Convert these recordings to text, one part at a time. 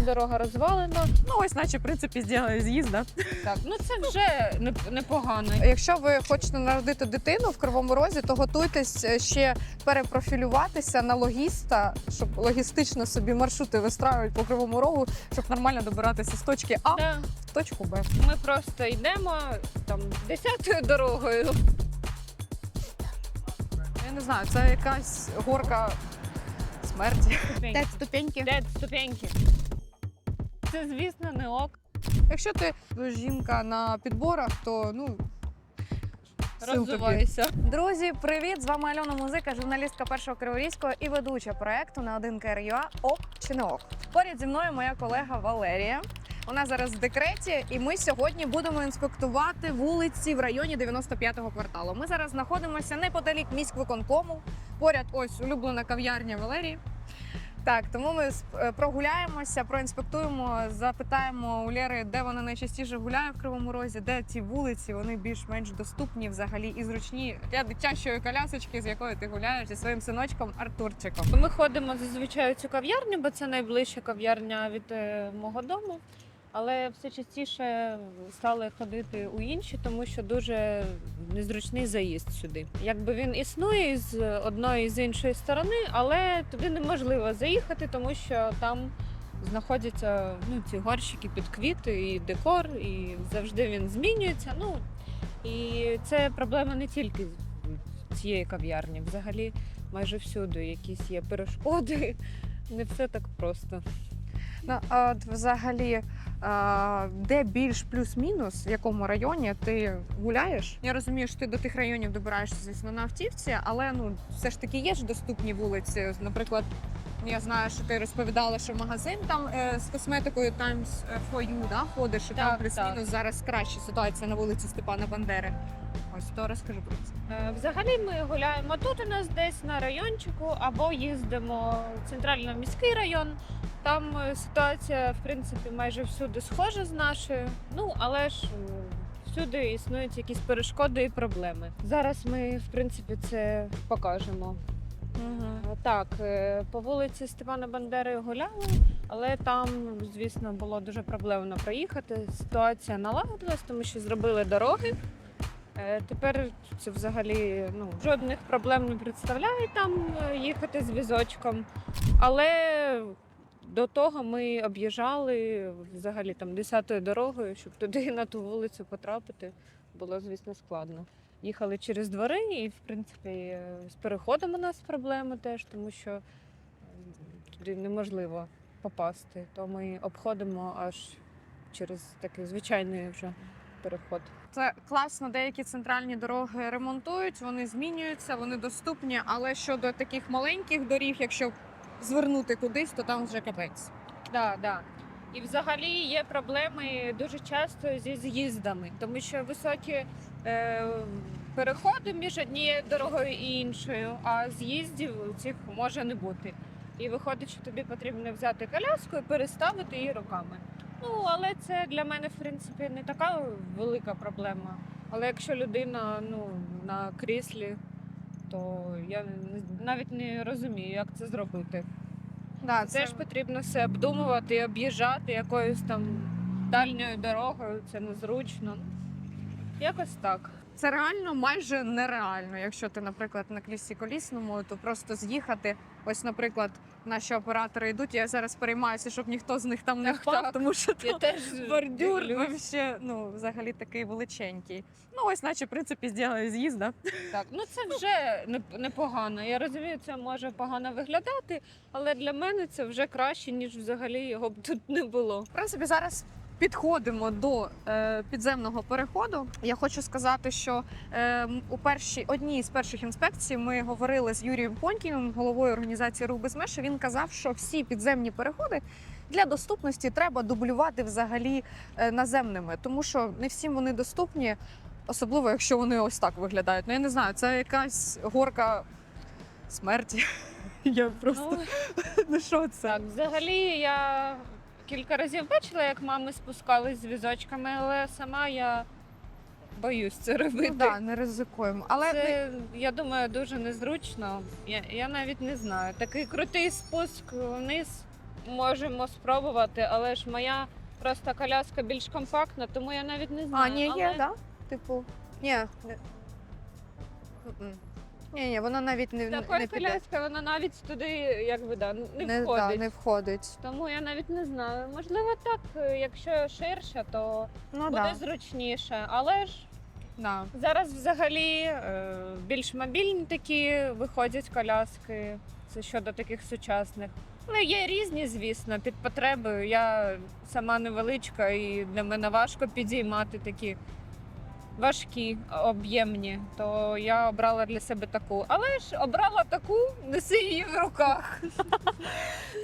вся дорога розвалена. Ну ось, наче, в принципі, зробили з'їзд, да? Так, ну це вже непогано. Якщо ви хочете народити дитину в Кривому Розі, то готуйтесь е, ще перепрофілюватися на логіста, щоб логістично собі маршрути вистраювати по Кривому Рогу, щоб нормально добиратися з точки А Да. в точку Б. Ми просто йдемо там десятою дорогою. Я не знаю, це якась горка смерті. Ступеньки. ступеньки. Де ступеньки? Це, звісно, не ок. Якщо ти жінка на підборах, то ну. Розвивайся. Друзі, привіт! З вами Альона Музика, журналістка першого криворізького і ведуча проекту на 1 КРЮА ОК чи не ОК. Поряд зі мною моя колега Валерія. Вона зараз в декреті, і ми сьогодні будемо інспектувати вулиці в районі 95-го кварталу. Ми зараз знаходимося неподалік міськвиконкому. Поряд ось улюблена кав'ярня Валерії. Так, тому ми е, прогуляємося, проінспектуємо, запитаємо у Лєри, де вона найчастіше гуляє в Кривому Розі, де ці вулиці вони більш-менш доступні взагалі і зручні для дитячої колясочки, з якою ти гуляєш зі своїм синочком Артурчиком. Ми ходимо зазвичай у цю кав'ярню, бо це найближча кав'ярня від е, мого дому. Але все частіше стали ходити у інші, тому що дуже незручний заїзд сюди. Якби він існує з одної і з іншої сторони, але туди неможливо заїхати, тому що там знаходяться ну, ці горщики під квіти і декор, і завжди він змінюється. Ну і це проблема не тільки цієї кав'ярні. Взагалі майже всюди якісь є перешкоди. Не все так просто. Ну, а от взагалі, де більш плюс-мінус, в якому районі ти гуляєш? Я розумію, що ти до тих районів добираєшся, звісно, на автівці, але ну все ж таки є ж доступні вулиці. Наприклад, я знаю, що ти розповідала, що магазин там е, з косметикою Times for You, да, ходиш, і там плюс-мінус зараз краща ситуація на вулиці Степана Бандери. Ось то розкажи про це. Е, Взагалі ми гуляємо тут у нас десь на райончику, або їздимо в центрально міський район. Там е, ситуація, в принципі, майже всюди схожа з нашою. Ну, але ж всюди існують якісь перешкоди і проблеми. Зараз ми, в принципі, це покажемо. Е, Так, е, по вулиці Степана Бандери гуляли, але там, звісно, було дуже проблемно проїхати. Ситуація налагодилась, тому що зробили дороги. Тепер це взагалі ну, жодних проблем не представляє там їхати з візочком. Але до того ми об'їжджали взагалі там 10-ю дорогою, щоб туди на ту вулицю потрапити, було, звісно, складно. Їхали через двори, і в принципі е, з переходом у нас проблеми теж, тому що туди неможливо попасти. То ми обходимо аж через такий звичайний вже переход. Це класно, деякі центральні дороги ремонтують, вони змінюються, вони доступні. Але щодо таких маленьких доріг, якщо звернути кудись, то там вже капець. Да, да. І взагалі є проблеми дуже часто зі з'їздами, тому що високі е, переходи між однією дорогою і іншою, а з'їздів цих може не бути. І виходить, що тобі потрібно взяти коляску і переставити її руками. Ну, але це для мене, в принципі, не така велика проблема. Але якщо людина ну, на кріслі, то я навіть не розумію, як це зробити. Да, Це ж потрібно все обдумувати, і об'їжджати якоюсь там дальньою дорогою, це незручно. Якось так. Це реально майже нереально. Якщо ти, наприклад, на колісному, то просто з'їхати. Ось, наприклад, наші оператори йдуть. Я зараз переймаюся, щоб ніхто з них там не Так, впав, так. тому що Я там теж бордюр вообще, ну, взагалі такий величенький. Ну, ось, наче, в принципі, зробили з'їзд, да? Так, ну це вже непогано. Я розумію, це може погано виглядати, але для мене це вже краще, ніж взагалі його б тут не було. В принципі, зараз підходимо до е, підземного переходу. Я хочу сказати, що е, у першій одній з перших інспекцій ми говорили з Юрієм Понькіним, головою організації Рух без меж. Він казав, що всі підземні переходи для доступності треба дублювати взагалі е, наземними, тому що не всім вони доступні. Особливо, якщо вони ось так виглядають. Ну я не знаю, це якась горка смерті. Я просто Ну, ну що це? так, взагалі я кілька разів бачила, як мами спускались з візочками, але сама я боюсь це робити. Ну, да, не ризикуємо. Але Це, я думаю, дуже незручно. Я, я навіть не знаю. Такий крутий спуск вниз. можемо спробувати, але ж моя просто коляска більш компактна, тому я навіть не знаю. А, ні, є, але... да? Типу. Ні. не- М-м. Ні, ні, вона навіть не, Така не піде. коляска, вона навіть туди, якби да, не, Не, входить. да, не входить. Тому я навіть не знаю. Можливо, так, е, якщо ширше, то Ну буде да, зручніше. Але ж да. зараз взагалі е, більш мобільні такі виходять коляски. Це щодо таких сучасних. Але є різні, звісно, під потребою. Я сама невеличка, і для мене важко підіймати такі важкі, об'ємні. То я обрала для себе таку. Але ж обрала таку, неси її в руках.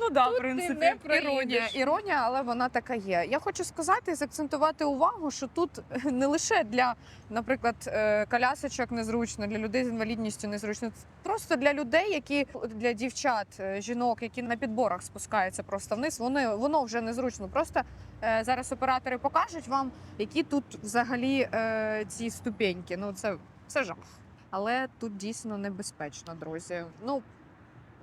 Ну да, Тут в ти принципі, не проїдеш. іронія, іронія, але вона така є. Я хочу сказати і заакцентувати увагу, що тут не лише для, наприклад, е, колясочок незручно, для людей з інвалідністю незручно. Просто для людей, які для дівчат, е, жінок, які на підборах спускаються просто вниз, вони воно вже незручно. Просто е, зараз оператори покажуть вам, які тут взагалі ці ступеньки. Ну це, це жах. Але тут дійсно небезпечно, друзі. Ну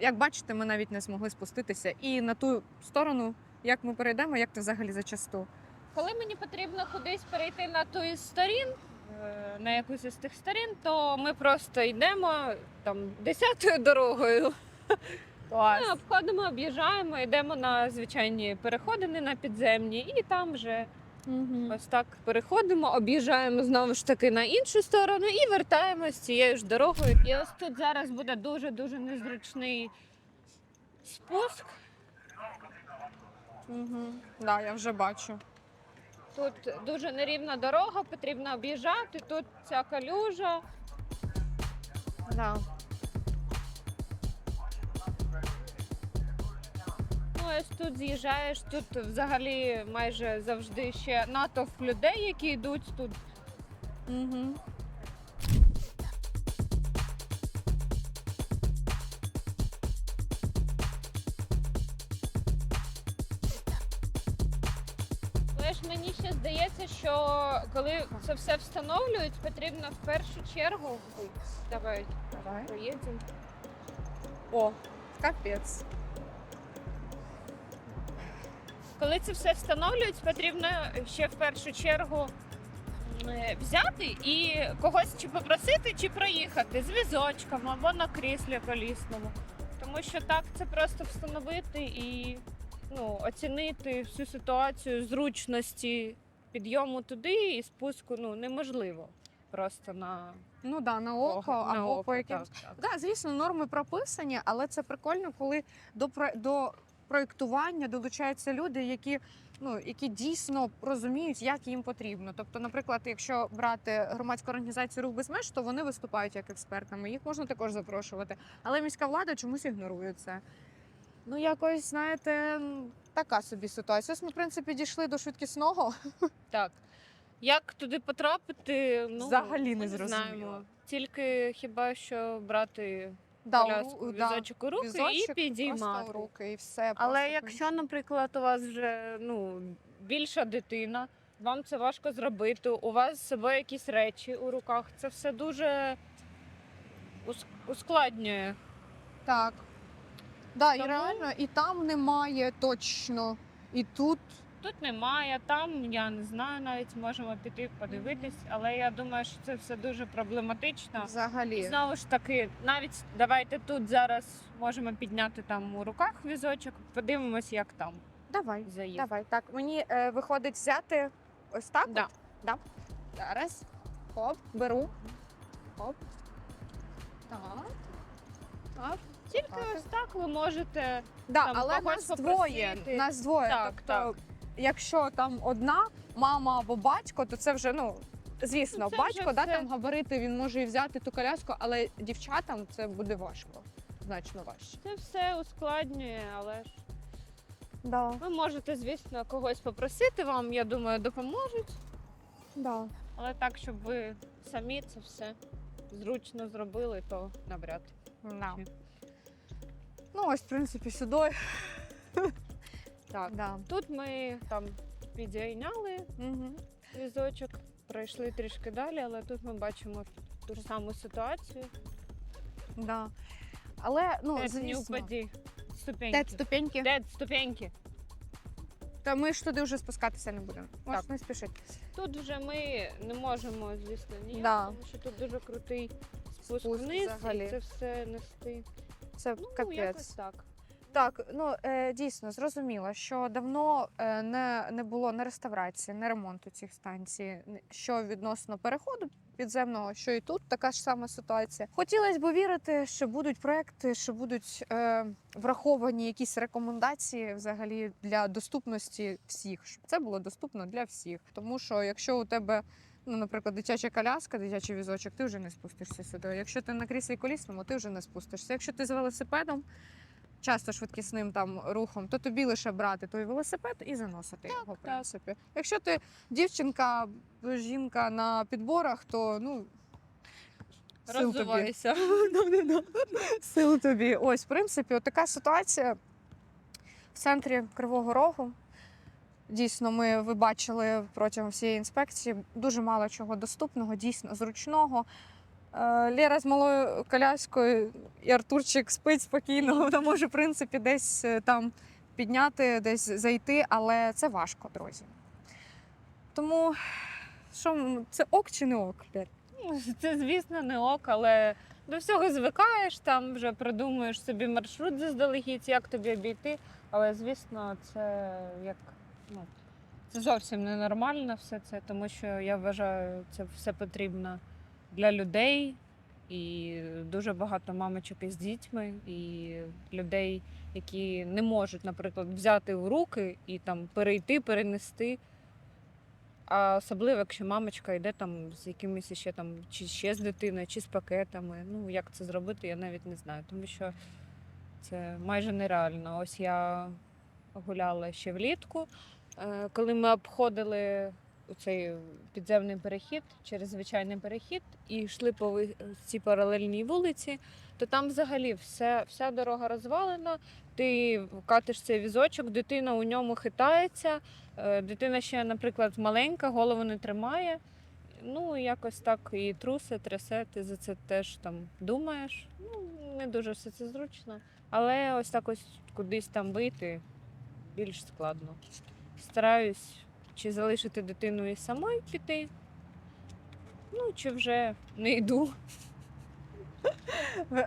як бачите, ми навіть не змогли спуститися. І на ту сторону, як ми перейдемо, як ти взагалі зачасту. Коли мені потрібно кудись перейти на ту із сторін, е, на якусь із тих сторін, то ми просто йдемо там десятою дорогою. Клас. Ми обходимо, об'їжджаємо, йдемо на звичайні переходини на підземні, і там вже ось так переходимо, об'їжджаємо знову ж таки на іншу сторону і вертаємось цією ж дорогою. І ось тут зараз буде дуже дуже незручний спуск. Угу. Да, я вже бачу. Тут дуже нерівна дорога, потрібно об'їжджати. Тут ця калюжа. Да. Ну, тут з'їжджаєш, тут взагалі майже завжди ще натовп людей, які йдуть тут. Угу. Але ж мені ще здається, що коли це все встановлюють, потрібно в першу чергу. Ой, Давай Давай. проїдемо. О, капець. Коли це все встановлюють, потрібно ще в першу чергу е, взяти і когось чи попросити, чи проїхати з візочком або на кріслі колісному. Тому що так це просто встановити і ну, оцінити всю ситуацію зручності підйому туди і спуску ну, неможливо. Просто на Ну да, на око на або око, по якимось. так, так. Да, звісно, норми прописані, але це прикольно, коли до до проєктування долучаються люди, які. Ну, які дійсно розуміють, як їм потрібно. Тобто, наприклад, якщо брати громадську організацію рух без меж, то вони виступають як експертами. Їх можна також запрошувати. Але міська влада чомусь ігнорує це. Ну, якось, знаєте, така собі ситуація. Ось ми, в принципі, дійшли до швидкісного. Так. Як туди потрапити, ну Взагалі ми не зрозуміло. знаємо. Тільки хіба що брати Да, коляску, у- да, візочок у руки візочок і Просто підіймати. руки і все. Але просто якщо, наприклад, у вас вже ну, більша дитина, вам це важко зробити, у вас з собою якісь речі у руках, це все дуже ус- ускладнює. Так. Да, і Тому- реально, і там немає точно. І тут Тут немає, там я не знаю, навіть можемо піти подивитись, але я думаю, що це все дуже проблематично. І взагалі. знову ж таки, навіть давайте тут зараз можемо підняти там у руках візочок, подивимось, як там Давай, заїзд. давай. Так, мені е, виходить взяти ось так. Да. От. Да. Зараз. Хоп, беру. Хоп. Так. Так. Тільки Так. ось так ви можете Да, Там але когось нас двоє. попросити. Нас двоє. Так, тобто, так. Якщо там одна мама або батько, то це вже ну. Звісно, Ну, це батько вже да, все. там габарити, він може і взяти ту коляску, але дівчатам це буде важко. Значно важче. це все ускладнює, але ж Да. ви можете, звісно, когось попросити вам, я думаю, допоможуть. Да. Але так, щоб ви самі це все зручно зробили, то навряд. Да. Ну, ось, в принципі, сюди. Так. Да. Тут ми там підійняли Угу. візочок, пройшли трішки далі, але тут ми бачимо ту ж саму ситуацію. Да. Але, ну, не звісно, ступеньки. Де ступеньки? Де ступеньки? Та ми ж туди вже спускатися не будемо. Так. не спішити. Тут вже ми не можемо, звісно, ніяк, Да. тому що тут дуже крутий спуск, Спуск вниз, взагалі. і це все нести. Це Ну, капець. якось так. Так, ну е, дійсно зрозуміло, що давно е, не, не було ні реставрації, ні ремонту цих станцій. Що відносно переходу підземного, що і тут така ж сама ситуація. Хотілося б вірити, що будуть проекти, що будуть е, враховані якісь рекомендації взагалі для доступності всіх, щоб це було доступно для всіх. Тому що якщо у тебе Ну, наприклад, дитяча коляска, дитячий візочок, ти вже не спустишся сюди. Якщо ти на кріслі колісному, ти вже не спустишся. Якщо ти з велосипедом, часто швидкісним там рухом, то тобі лише брати той велосипед і заносити його, в принципі. Якщо ти дівчинка, жінка на підборах, то ну. сил тобі. Сил тобі. Ось, в принципі, от така ситуація в центрі Кривого Рогу. Дійсно, ми ви бачили протягом всієї інспекції дуже мало чого доступного, дійсно зручного. Е, Лера з малою коляскою і Артурчик спить спокійно. Вона може, в принципі, десь е, там підняти, десь зайти, але це важко, друзі. Тому що це ок чи не ок? Лер? Ну, Це, звісно, не ок, але до всього звикаєш, там вже придумуєш собі маршрут заздалегідь, як тобі обійти. Але, звісно, це як ну, це зовсім ненормально все це, тому що я вважаю, це все потрібно для людей. І дуже багато мамочок із дітьми, і людей, які не можуть, наприклад, взяти в руки і там перейти, перенести. А особливо, якщо мамочка йде там з якимись ще там, чи ще з дитиною, чи з пакетами. Ну як це зробити, я навіть не знаю, тому що це майже нереально. Ось я гуляла ще влітку, е, коли ми обходили цей підземний перехід через звичайний перехід і йшли по цій паралельній вулиці, то там взагалі все, вся дорога розвалена. Ти катиш цей візочок, дитина у ньому хитається. Е, Дитина ще, наприклад, маленька, голову не тримає. Ну, якось так і трусе, трясе, ти за це теж там думаєш. Ну, не дуже все це зручно. Але ось так ось кудись там вийти більш складно. Стараюсь чи залишити дитину і самой піти, ну, чи вже не йду.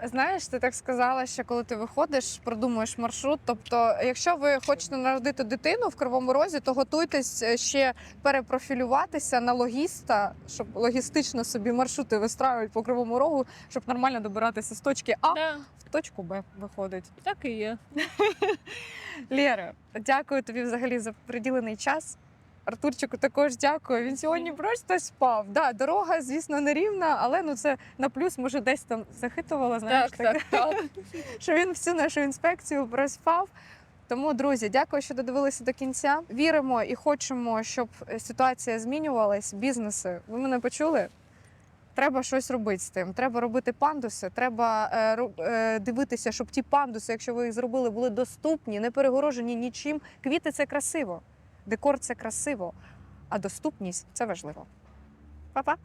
Знаєш, ти так сказала, що коли ти виходиш, продумуєш маршрут. Тобто, якщо ви хочете народити дитину в кривому розі, то готуйтесь е, ще перепрофілюватися на логіста, щоб логістично собі маршрути вистраювати по кривому рогу, щоб нормально добиратися з точки А Да, в точку Б виходить. так і є. Лєра, дякую тобі взагалі за приділений час. Артурчику також дякую. Він сьогодні просто спав. Да, дорога, звісно, не рівна, але ну це на плюс, може, десь там захитувала. Знаєш, Так, так, так. що він всю нашу інспекцію проспав. Тому, друзі, дякую, що додивилися до кінця. Віримо і хочемо, щоб ситуація змінювалась. Бізнеси, ви мене почули? Треба щось робити з тим. Треба робити пандуси. Треба е, е, дивитися, щоб ті пандуси, якщо ви їх зробили, були доступні, не перегорожені нічим. Квіти це красиво, декор це красиво, а доступність це важливо. Па-па!